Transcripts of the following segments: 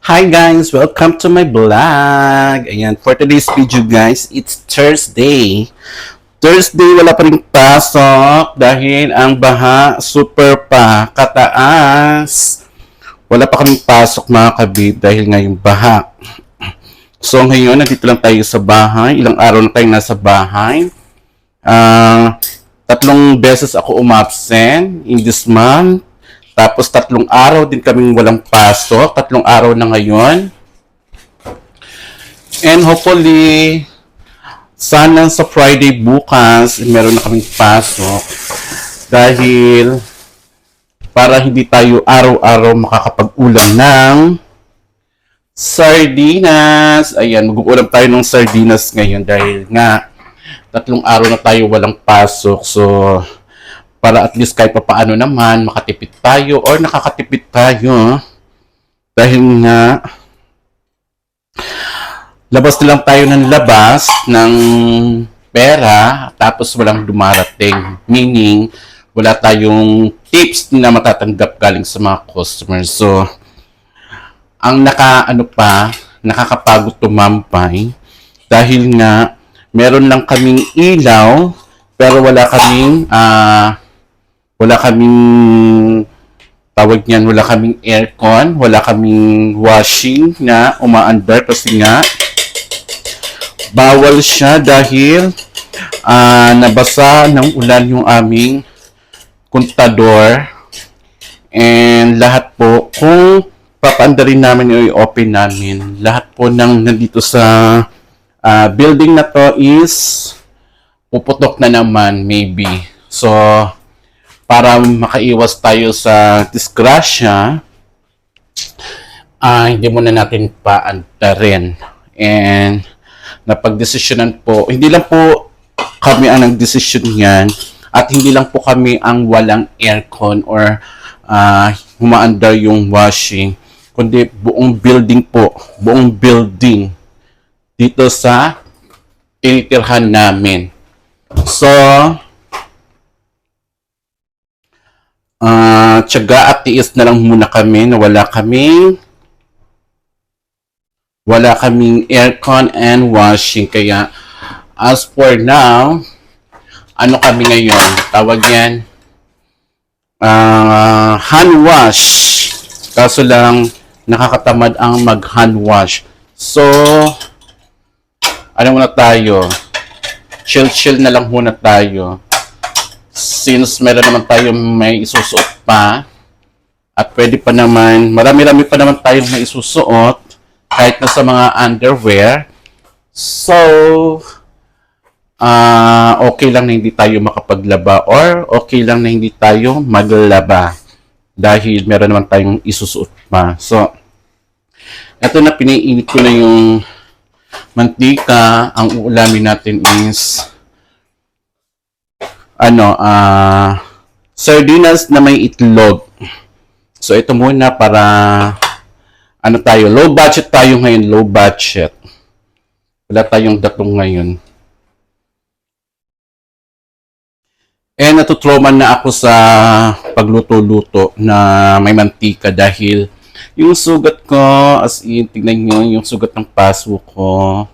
Hi guys! Welcome to my vlog! Ayan, for today's video guys, it's Thursday. Thursday, wala pa rin pasok dahil ang baha super pa kataas. Wala pa kaming pasok mga kabib dahil nga yung baha. So ngayon, nandito lang tayo sa bahay. Ilang araw na tayo nasa bahay. Ah, tatlong beses ako umabsent in this month. Tapos tatlong araw din kaming walang pasok. Tatlong araw na ngayon. And hopefully, sana sa Friday bukas, meron na kaming pasok. Dahil para hindi tayo araw-araw makakapag-ulam ng sardinas. Ayan, mag-uulam tayo ng sardinas ngayon dahil nga tatlong araw na tayo walang pasok. So, para at least kahit pa paano naman makatipid tayo or nakakatipid tayo. Dahil nga labas na lang tayo ng labas ng pera tapos walang dumarating. Meaning wala tayong tips na matatanggap galing sa mga customers. So ang naka ano pa nakakapagod tumampay dahil nga meron lang kaming ilaw pero wala kaming ah wala kaming tawag niyan, wala kaming aircon, wala kaming washing na umaandar kasi nga bawal siya dahil ah, nabasa ng ulan yung aming kontador. And lahat po kung papaandarin namin o i-open namin lahat po ng nandito sa ah, building na to is puputok na naman maybe. So para makaiwas tayo sa disgrasya, ah hindi muna natin paantarin. And napagdesisyonan po, hindi lang po kami ang nagdesisyon yan at hindi lang po kami ang walang aircon or ah humaandar yung washing, kundi buong building po, buong building dito sa tinitirhan namin. So, Ah, tiyaga at tiis na lang muna kami na wala kaming wala kaming aircon and washing. Kaya, as for now, ano kami ngayon? Tawag yan, ah, hand wash. Kaso lang, nakakatamad ang mag hand wash. So, ano muna tayo? Chill-chill na lang muna tayo since meron naman tayo may isusuot pa at pwede pa naman, marami-rami pa naman tayong may isusuot kahit na sa mga underwear. So, ah okay lang na hindi tayo makapaglaba or okay lang na hindi tayo maglaba dahil meron naman tayong isusuot pa. So, eto na piniinit ko na yung mantika. Ang uulamin natin is ano, ah, sardinas na may itlog. So, ito muna para, ano tayo, low budget tayo ngayon, low budget. Wala tayong datong ngayon. Eh, natutroman na ako sa pagluto-luto na may mantika dahil yung sugat ko, as in, tignan nyo, yung sugat ng paso ko,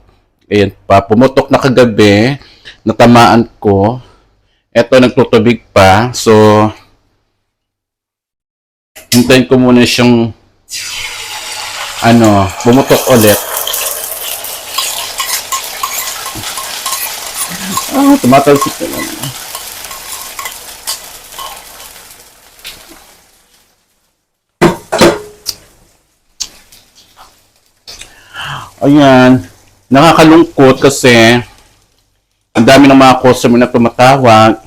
ayan pa, pumutok na kagabi, natamaan ko, eto nagtutubig pa. So, hintayin ko muna siyang ano, bumutok ulit. Ah, tumatalsik na lang. Ayan. Nakakalungkot kasi ang dami ng mga customer na tumatawag.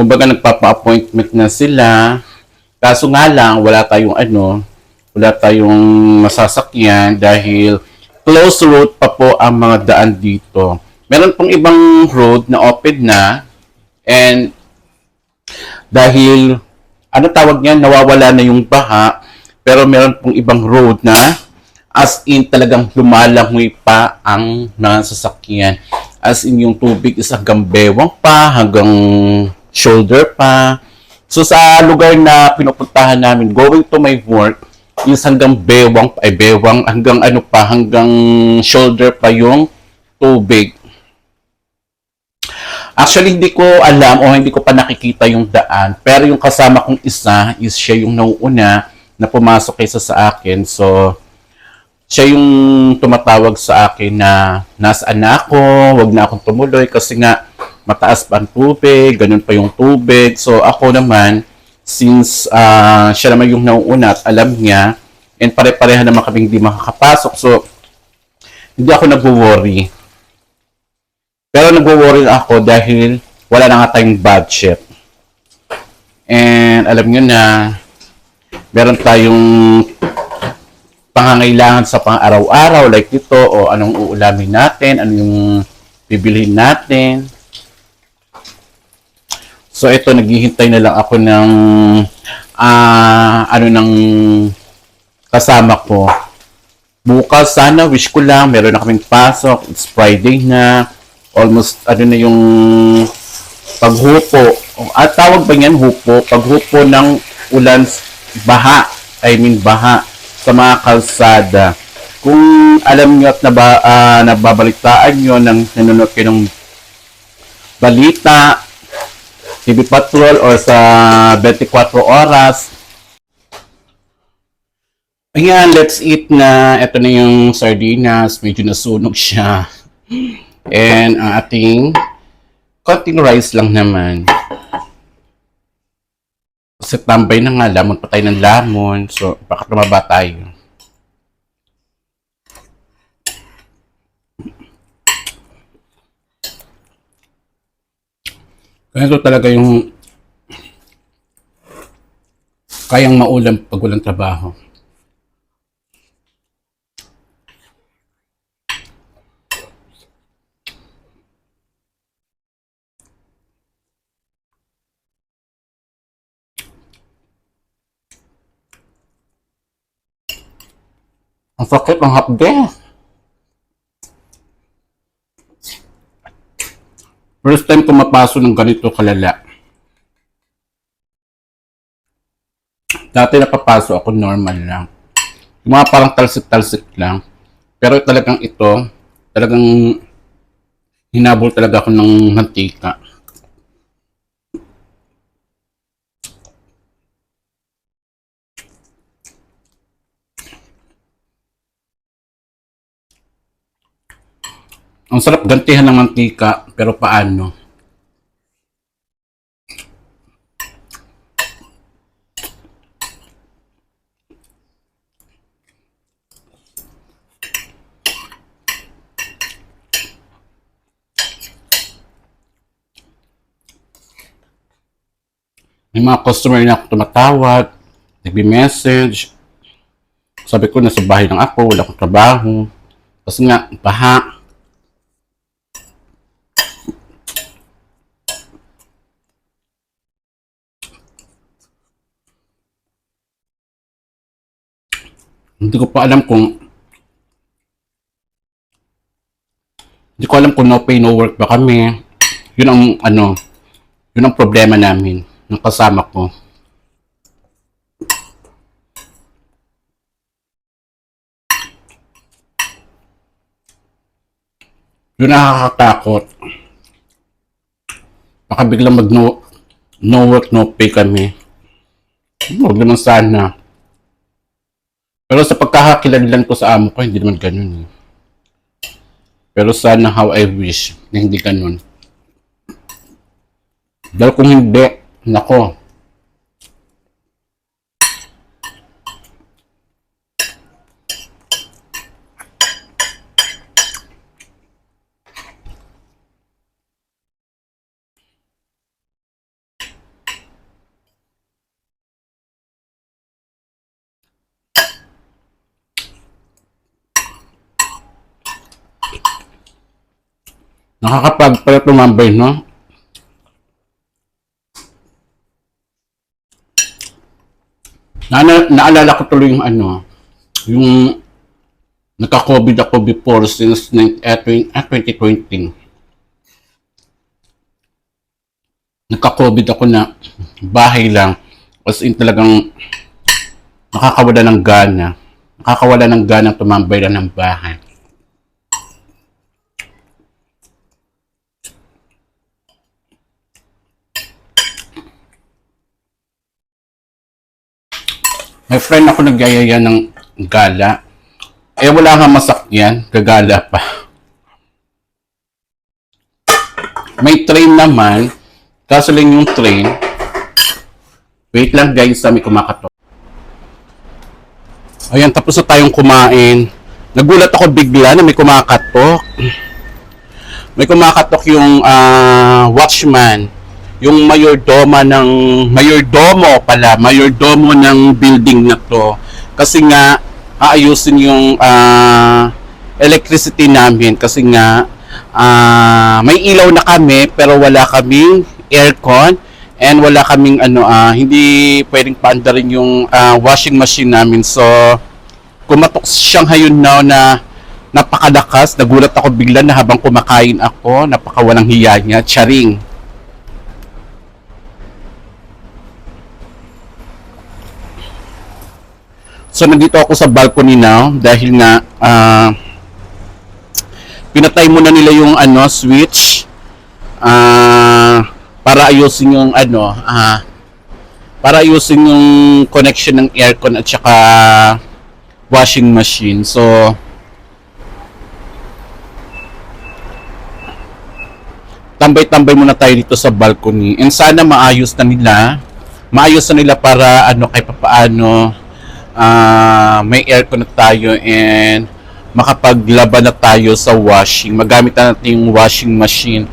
Kumbaga nagpapa-appointment na sila. Kaso nga lang, wala tayong ano, wala tayong masasakyan dahil closed road pa po ang mga daan dito. Meron pong ibang road na open na and dahil ano tawag niyan, nawawala na yung baha pero meron pong ibang road na as in talagang lumalangoy pa ang mga sasakyan. As in yung tubig is hanggang bewang pa, hanggang shoulder pa. So sa lugar na pinupuntahan namin, going to my work, is hanggang bewang, ay bewang, hanggang ano pa, hanggang shoulder pa yung tubig. Actually, hindi ko alam o hindi ko pa nakikita yung daan. Pero yung kasama kong isa is siya yung nauuna na pumasok kaysa sa akin. So, siya yung tumatawag sa akin na nasaan na ako, wag na akong tumuloy kasi nga mataas pa ang tubig, ganun pa yung tubig. So, ako naman, since ah, siya naman yung nauuna at alam niya, and pare-pareha naman kaming hindi makakapasok. So, hindi ako nag-worry. Pero nag-worry ako dahil wala na nga tayong budget. And alam nyo na, meron tayong pangangailangan sa pang-araw-araw like ito o anong uulamin natin, ano yung bibilhin natin. So ito, naghihintay na lang ako ng ah ano ng kasama ko. Bukas sana, wish ko lang, meron na kaming pasok. It's Friday na. Almost, ano na yung paghupo. At tawag ba yan hupo? Paghupo ng ulan, baha. I mean, baha sa mga kalsada. Kung alam nyo at naba, ah, nababalitaan nyo ng nanonood kayo ng balita, TV Patrol or sa 24 oras, Ayan, let's eat na. Ito na yung sardinas. Medyo nasunog siya. And ang ating konting rice lang naman. Kasi tambay na nga, lamon pa tayo ng lamon. So, baka tumaba tayo. Ganito talaga yung kayang maulam pag walang trabaho. Ang sakit ng hapde. First time ko mapaso ng ganito kalala. Dati napapaso ako normal lang. Yung mga parang talsik-talsik lang. Pero talagang ito, talagang hinabol talaga ako ng mantika. Ang sarap gantihan ng mantika, pero paano? May mga customer na ako tumatawag, nagbi-message. Sabi ko, nasa bahay lang ako, wala akong trabaho. Kasi nga, baha. Hindi ko pa alam kung Hindi ko alam kung no pay no work ba kami. Yun ang ano, yun ang problema namin ng kasama ko. Yun nakakatakot. Baka biglang mag no, no work no pay kami. Huwag naman sana. Pero sa pagkakakilanlan ko sa amo ko, hindi naman ganun. eh. Pero sana how I wish na hindi ganun. Dahil kung hindi, nako. Nakakapag-prep tumambay, no? Na naalala ko tuloy yung ano, yung nagka-COVID ako before since nin- eh, twen- ah, 2020. Nagka-COVID ako na bahay lang. As in talagang nakakawala ng gana. Nakakawala ng gana tumambay lang ng bahay. May friend ako nagyayaya ng gala. Eh wala nga masakyan, gagala pa. May train naman, kaso lang yung train. Wait lang guys, may kumakatok. Ayan, tapos na tayong kumain. Nagulat ako bigla na may kumakatok. May kumakatok yung ah, watchman. Yung mayordoma ng... Mayordomo pala. Mayordomo ng building na to. Kasi nga, aayusin yung ah, electricity namin. Kasi nga, ah, may ilaw na kami pero wala kaming aircon and wala kaming ano ah, hindi pwedeng paandarin yung ah, washing machine namin. So, kumatok siyang hayon now na napakalakas. Nagulat ako bigla na habang kumakain ako. Napakawalang hiya niya. Charing. So, nandito ako sa balcony now dahil nga ah, pinatay muna nila yung ano switch ah, para ayusin yung ano ah, para ayusin yung connection ng aircon at saka washing machine. So, tambay-tambay muna tayo dito sa balcony. And sana maayos na nila. Maayos na nila para ano kay papaano ah may aircon na tayo and makapaglaban na tayo sa washing. Magamit na natin yung washing machine.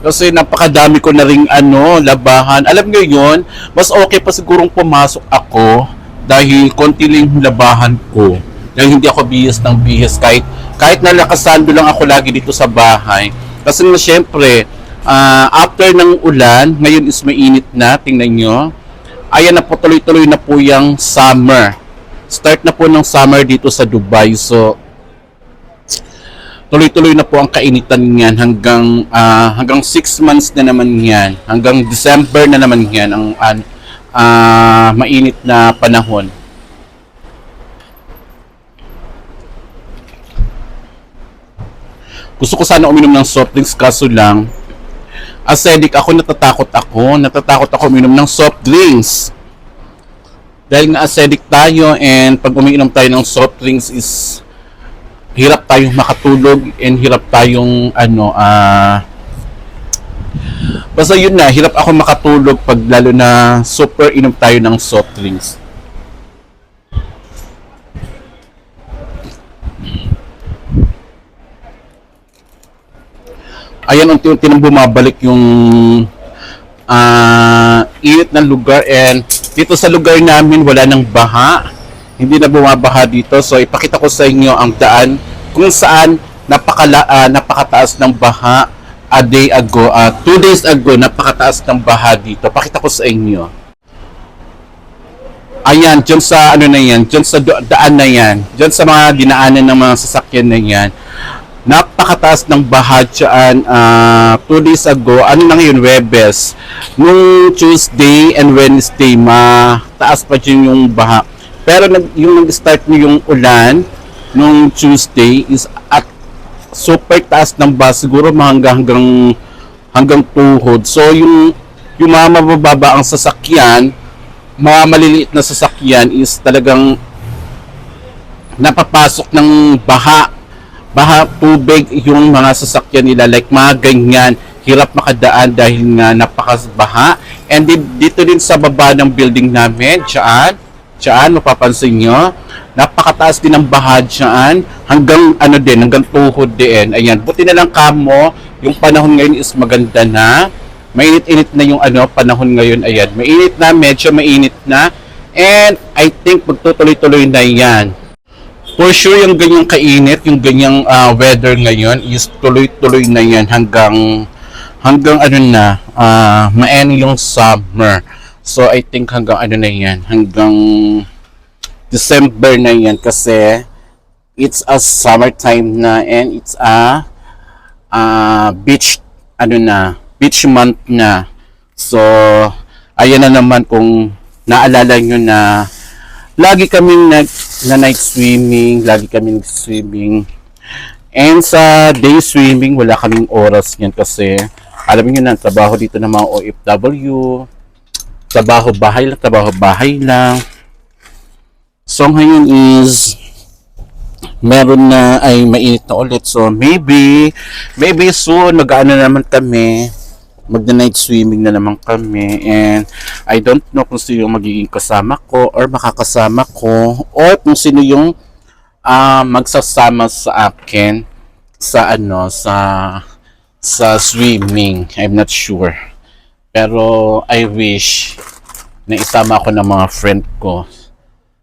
Kasi napakadami ko na ring ano, labahan. Alam nyo yun, mas okay pa sigurong pumasok ako dahil konti lang yung labahan ko. Dahil hindi ako bihis ng bihis kahit kahit nalakasando lang ako lagi dito sa bahay. Kasi na syempre, ah, after ng ulan, ngayon is mainit na, tingnan nyo. Ayan na po, tuloy-tuloy na po yung summer. Start na po ng summer dito sa Dubai. So, tuloy-tuloy na po ang kainitan niyan hanggang ah, hanggang 6 months na naman yan. Hanggang December na naman yan ang an- ah, mainit na panahon. Gusto ko sana uminom ng soft drinks kaso lang acidic ako natatakot ako natatakot ako uminom ng soft drinks dahil nga acidic tayo and pag umiinom tayo ng soft drinks is hirap tayong makatulog and hirap tayong ano ah basta yun na hirap ako makatulog pag lalo na super inom tayo ng soft drinks. Ayan unti-unti nang bumabalik yung ah init ng lugar and dito sa lugar namin wala nang baha. Hindi na bumabaha dito. So ipakita ko sa inyo ang daan kung saan napakala, ah, napakataas ng baha a day ago, ah, two days ago napakataas ng baha dito. Pakita ko sa inyo. Ayan dyan sa ano na yan? Dyan sa daan na yan. Dyan sa mga dinaanan ng mga sasakyan na yan napakataas ng baha dyan ah, two days ago. Ano na ngayon, Webes? Nung Tuesday and Wednesday, mataas pa dyan yung baha. Pero nag, yung nag-start nyo yung ulan, nung Tuesday, is at super taas ng baha. Siguro hanggang, hanggang, hanggang tuhod. So, yung, yung mga mabababa ang sasakyan, mga maliliit na sasakyan is talagang napapasok ng baha baha tubig yung mga sasakyan nila like mga ganyan hirap makadaan dahil nga napakabaha. And di- dito din sa baba ng building namin dyan dyan mapapansin nyo napakataas din ang baha dyan. Hanggang ano din hanggang tuhod din. Ayan buti na lang kamo yung panahon ngayon is maganda na. Mainit-init na yung ano panahon ngayon ayan. Mainit na medyo mainit na. And I think magtutuloy-tuloy na yan For sure, yung ganyang kainit, yung ganyang ah, weather ngayon is tuloy-tuloy na yan hanggang hanggang ano na, ah ma-end yung summer. So, I think hanggang ano na yan, hanggang December na yan kasi it's a summertime na and it's a ah, beach, ano na, beach month na. So, ayan na naman kung naalala nyo na lagi kaming nag na night swimming, lagi kaming swimming. And sa day swimming, wala kaming oras yan kasi alam niyo na, trabaho dito ng mga OFW, trabaho bahay lang, trabaho bahay lang. So ngayon is meron na ay mainit na ulit. So maybe, maybe soon mag-ano naman kami, magna-night swimming na naman kami and I don't know kung sino yung magiging kasama ko or makakasama ko or kung sino yung ah, magsasama sa akin sa ano sa sa swimming. I'm not sure. Pero I wish na isama ako ng mga friend ko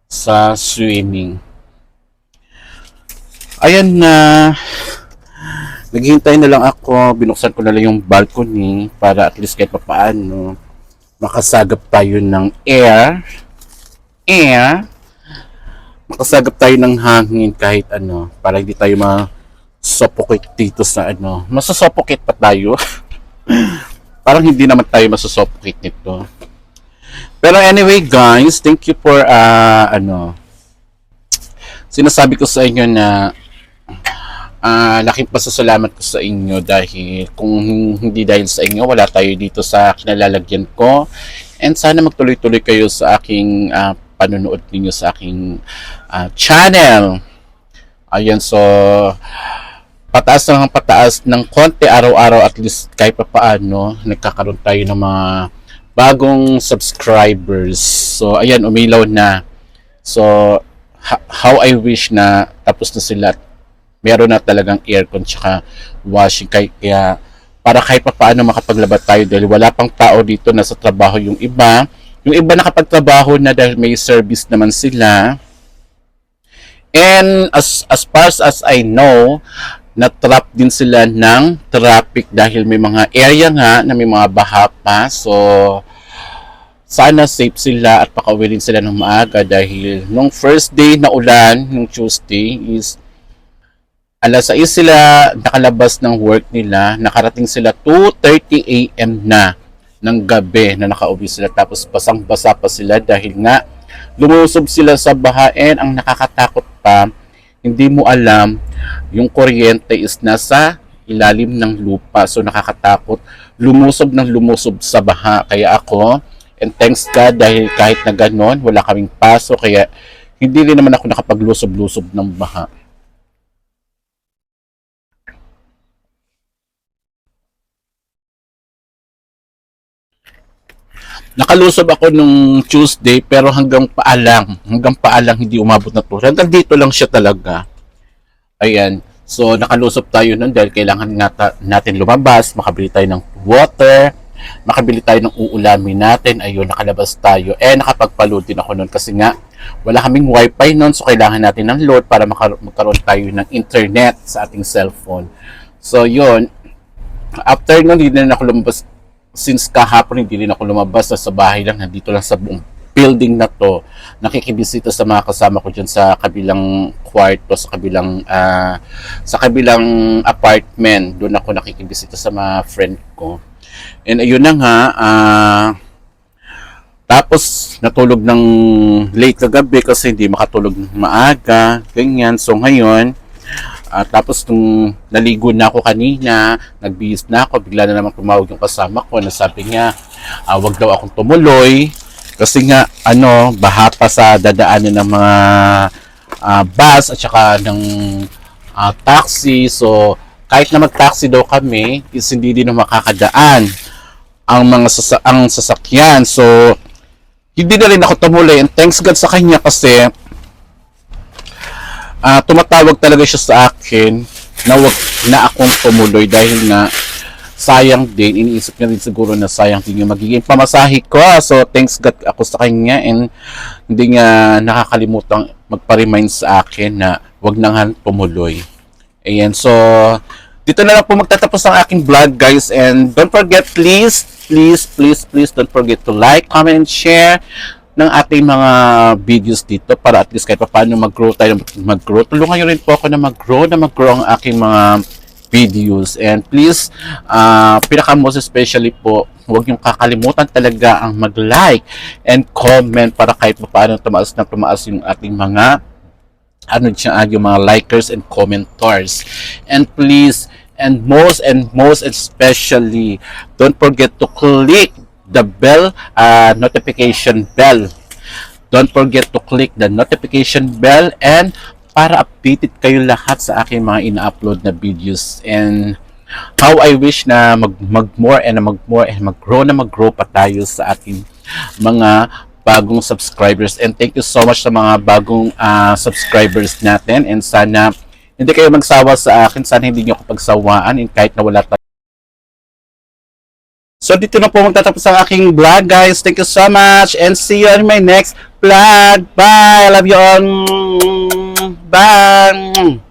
sa swimming. Ayan na naghihintay na lang ako, binuksan ko na lang yung balcony para at least kahit papaano makasagap tayo ng air. Air. Makasagap tayo ng hangin kahit ano, para hindi tayo ma-suffocate dito sa ano. Masasuffocate pa tayo. Parang hindi naman tayo masasuffocate nito. Pero anyway guys, thank you for uh, ano, sinasabi ko sa inyo na Ah, laking pasasalamat ko sa inyo dahil kung hindi dahil sa inyo, wala tayo dito sa kinalalagyan ko. And sana magtuloy-tuloy kayo sa aking ah, panonood ninyo sa aking ah, channel. Ayan, so pataas ng pataas ng konti araw-araw at least kahit pa paano nagkakaroon tayo ng mga bagong subscribers. So, ayan, umilaw na. So, how I wish na tapos na sila at meron na talagang aircon tsaka washing. Kay kaya para kahit pa paano makapaglabat tayo dahil wala pang tao dito na sa trabaho. Yung iba yung iba nakapagtrabaho na dahil may service naman sila. And as as far as I know na-trap din sila ng traffic dahil may mga area nga na may mga baha pa. So sana safe sila at pakauwi rin sila ng maaga dahil nung first day na ulan nung Tuesday is alas 6 sila nakalabas ng work nila, nakarating sila 2.30 a.m. na ng gabi na nakauwi sila. Tapos basang-basa pa sila dahil nga lumusob sila sa bahain. Ang nakakatakot pa hindi mo alam yung kuryente is nasa ilalim ng lupa. So nakakatakot. Lumusob ng lumusob sa baha. Kaya ako and thanks God dahil kahit na ganon wala kaming paso. Kaya hindi rin naman ako nakapaglusob-lusob ng baha Nakalusob ako nung Tuesday pero hanggang paalang, hanggang paalang hindi umabot na to. Hanggang dito lang siya talaga. Ayan. So nakalusob tayo nun dahil kailangan nata, natin lumabas, makabili tayo ng water, makabili tayo ng uulamin natin. Ayun, nakalabas tayo. Eh, nakapagpa-load din ako nun kasi nga wala kaming wifi nun so kailangan natin ng load para magkaroon tayo ng internet sa ating cellphone. So yun, after nun, hindi na ako lumabas since kahapon hindi rin ako lumabas sa bahay lang nandito lang sa buong building na to nakikibisita sa mga kasama ko diyan sa kabilang kwarto sa kabilang ah, sa kabilang apartment. Doon ako nakikibisita sa mga friend ko. And ayun na nga ah, tapos natulog ng late kagabi kasi hindi makatulog ng maaga ganyan. So ngayon Ah, tapos nung naligo na ako kanina, nagbihis na ako, bigla na naman tumawag yung kasama ko na sabi niya, ah, wag daw akong tumuloy kasi nga ano, baha pa sa dadaanan ng mga ah, bus at saka ng ah, taxi. So kahit na mag-taxi daw kami, is hindi din makakadaan ang mga sasa- ang sasakyan. So hindi na rin ako tumuloy and thanks God sa kanya kasi ah tumatawag talaga siya sa akin na wag na akong tumuloy dahil nga sayang din. Iniisip niya din siguro na sayang din yung magiging pamasahe ko so thanks God ako sa kanya and hindi niya nakakalimutan magpa-remind sa akin na wag na nga tumuloy. Ayan so dito na lang po magtatapos ang aking vlog guys. And don't forget please please please please don't forget to like comment share ng ating mga videos dito para at least kahit pa paano mag-grow tayo mag-grow. Tulungan nyo rin po ako na mag-grow na mag-grow ang aking mga videos. And please, uh, pinaka most especially po, huwag niyong kakalimutan talaga ang mag-like and comment para kahit pa paano tumaas na tumaas yung ating mga ano siya yung mga likers and commenters. And please, and most and most especially, don't forget to click the bell, uh, notification bell. Don't forget to click the notification bell and para updated kayo lahat sa aking mga ina-upload na videos. And how I wish na mag, mag more and mag more and mag grow na mag grow pa tayo sa ating mga bagong subscribers and thank you so much sa mga bagong ah, subscribers natin and sana hindi kayo magsawa sa akin sana hindi niyo ako pagsawaan and kahit na wala So dito na po magtatapos ang aking vlog guys. Thank you so much and see you in my next vlog. Bye! I love you all. Bye!